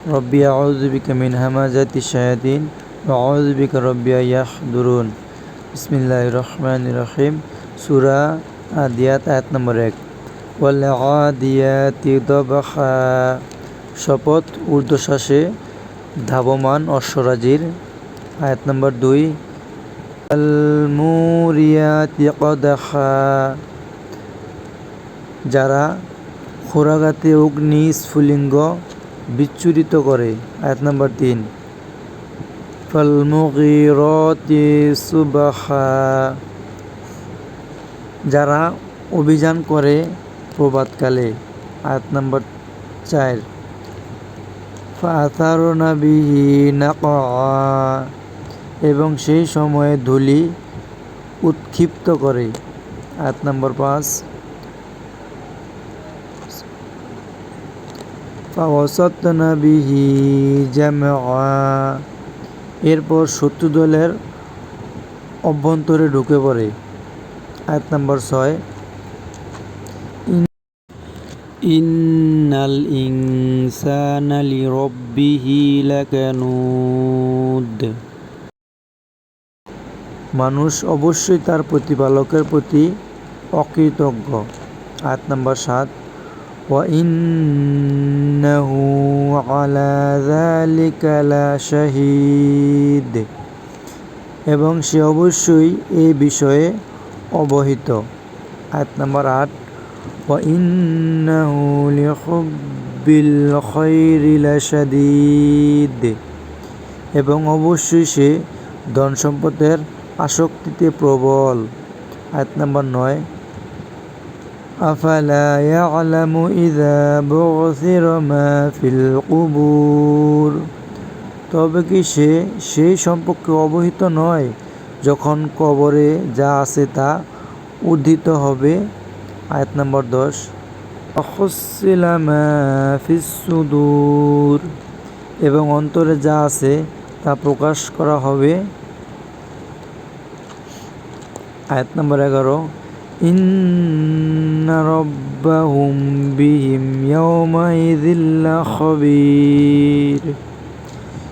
ربي أعوذ بك من همزات الشياطين وأعوذ بك ربي أن يحضرون بسم الله الرحمن الرحيم سورة আদিয়াত আয়াত নম্বর এক ওয়াল্লাদিয়াতি দবখা শপথ ঊর্ধ্বশ্বাসে ধাবমান অশ্বরাজির আয়াত নম্বর দুই আলমুরিয়াতি কদাখা যারা খোরাগাতে অগ্নি স্ফুলিঙ্গ বিচ্ছুরিত করে। আয়াত নম্বর তিন। ফলমুগিরতি সুবাহা। যারা অভিযান করে প্রভাতকালে। আয়াত নম্বর চার। ফাতারনা বিহি এবং সেই সময়ে ধুলি উৎক্ষিপ্ত করে। আয়াত নম্বর পাঁচ। ফাওয়াসাতনা বিহি জামআ। এরপর শত্রু দলের অভ্যন্তরে ঢুকে পড়ে। আয়াত নম্বর ছয়। ইন্নাল ইনসানা লিরাব্বিহি লাকানুদ। মানুষ অবশ্যই তার প্রতিপালকের প্রতি অকৃতজ্ঞ। আয়াত নম্বর সাত। وإنه على ذلك لشهيد এবং সে অবশ্যই এই বিষয়ে অবহিত আয়াত নম্বর আট وإنه لحب الخير لشديد এবং অবশ্যই সে ধন সম্পদের আসক্তিতে প্রবল আয়াত নম্বর নয় أفلا يعلم إذا بعثر ما في القبور তবে কি সে সেই সম্পর্কে অবহিত নয় যখন কবরে যা আছে তা উদ্ধিত হবে আয়াত নম্বর দশ সুদূর এবং অন্তরে যা আছে তা প্রকাশ করা হবে আয়াত নম্বর এগারো ইন্না ربهم بهم يومئذ لخبير.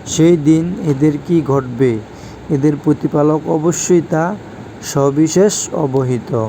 সেই দিন এদের কি ঘটবে? এদের প্রতিপালক অবশ্যই তা সবিশেষ অবহিত।